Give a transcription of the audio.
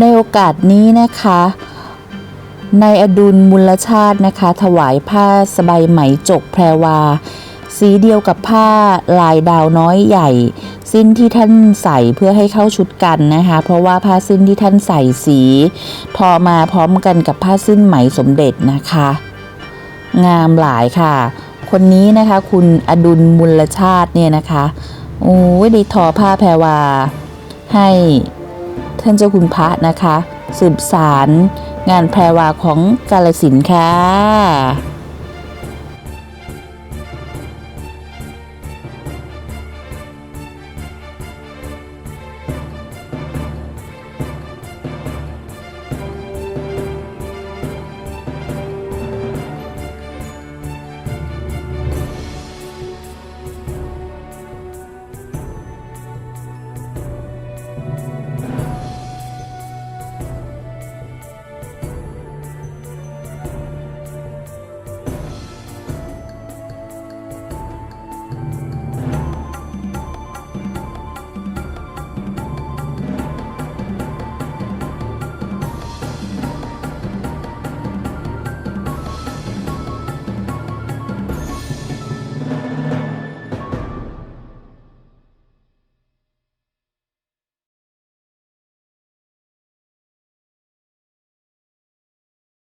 ในโอกาสนี้นะคะนายอดุลมูลชาตินะคะ ถวายผ้าสบายไหมจกแพรวา สีเดียวกับผ้าลายดาวน้อยใหญ่ สิ้นที่ท่านใส่เพื่อให้เข้าชุดกันนะคะ เพราะว่าผ้าสิ้นที่ท่านใส่สีพอมาพร้อมกันกับผ้าสิ้นไหมสมเด็จนะคะ งามหลายค่ะ คนนี้นะคะคุณอดุลมูลชาติเนี่ยนะคะโอ้ยได้ทอผ้าแพรวา ให้ ท่านเจ้าคุณพระนะคะ สืบสารงานแพรวาของกาลสินค่ะ